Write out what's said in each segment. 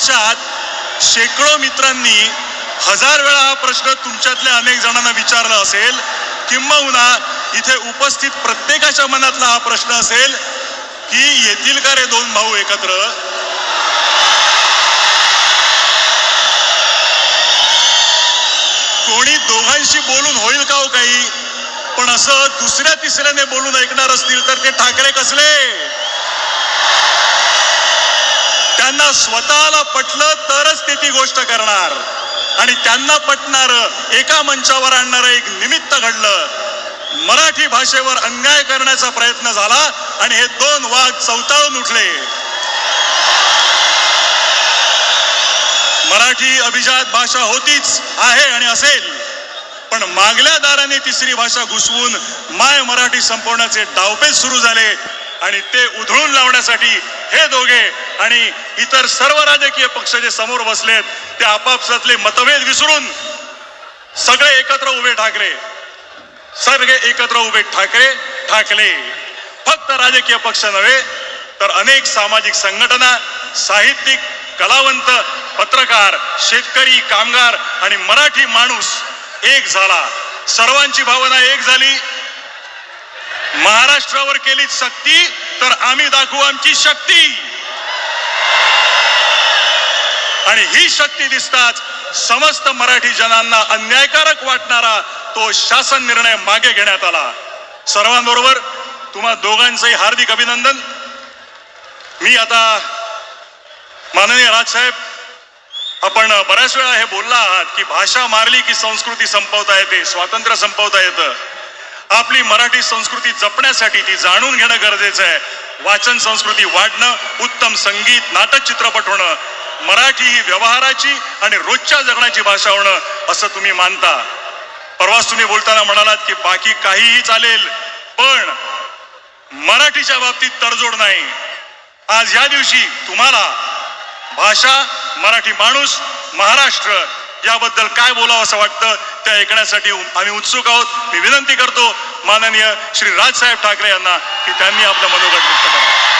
वर्षात शेकडो मित्रांनी हजार वेळा हा प्रश्न तुमच्यातल्या अनेक जणांना विचारला असेल. किंबहुना इथे उपस्थित प्रत्येकाच्या मनातला हा प्रश्न असेल की येतील का रे दोन भाऊ एकत्र? कोणी दोघांशी बोलून होईल का हो काही? पण असं दुसऱ्या तिसऱ्याने बोलून ऐकणार असतील तर ते ठाकरे कसले? त्यांना स्वतःला पटलं तरच ते ती गोष्ट करणार. आणि त्यांना पटणार एका मंचावर आणणारं एक निमित्त घडलं. मराठी भाषेवर अन्याय करण्याचा प्रयत्न झाला आणि हे दोन वाघ चौताळून उठले. मराठी अभिजात भाषा होतीच आहे आणि असेल. पण मागल्या दाराने तिसरी भाषा घुसवून माय मराठी संपवण्याचे डावपेच सुरू झाले आणि ते उधळून लावण्यासाठी हे दोघे आणि इतर सर्व राजकीय पक्ष जे समोर बसलेत ते आपापसातले मतभेद विसरून सगळे एकत्र उभे ठाकरे. सगळे एकत्र उभे ठाकरे ठाकले फक्त राजकीय पक्ष नव्हे तर अनेक सामाजिक संघटना साहित्यिक कलावंत पत्रकार शेतकरी कामगार आणि मराठी माणूस एक झाला. सर्वांची भावना एक झाली. महाराष्ट्रावर केली सक्ती तर आम्ही दाखवू आमची शक्ती. आणि ही शक्ती दिसताच समस्त मराठी जनांना अन्यायकारक वाटणारा तो शासन निर्णय मागे घेण्यात आला. सर्वांबरोबर तुम्हा दोघांचंही हार्दिक अभिनंदन. मी आता माननीय राजसाहेब आपण बऱ्याच वेळा हे बोलला आहात की भाषा मारली की संस्कृती संपवता येते स्वातंत्र्य संपवता येतं. आपली मराठी संस्कृती जपण्यासाठी ती जाणून घेणं गरजेचं आहे. वाचन संस्कृती वाढणं उत्तम संगीत नाटक चित्रपट होणं मराठी ही व्यवहाराची आणि रोजच्या जगण्याची भाषा होणं असं तुम्ही मानता. परवाच तुम्ही बोलताना म्हणालात की बाकी काहीही चालेल पण मराठीच्या बाबतीत तडजोड नाही. आज या दिवशी तुम्हाला भाषा मराठी माणूस महाराष्ट्र याबद्दल काय बोलावं असं वाटतं ते ऐकण्यासाठी आम्ही उत्सुक आहोत. मी विनंती करतो माननीय श्री राजसाहेब ठाकरे यांना की त्यांनी आपलं मनोगत व्यक्त करावं.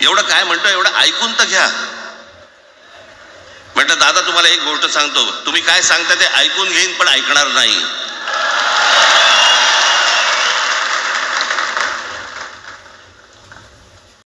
एवढं काय म्हणतो एवढं ऐकून तर घ्या. म्हटलं दादा तुम्हाला एक गोष्ट सांगतो. तुम्ही काय सांगता ते ऐकून घेईन पण ऐकणार नाही.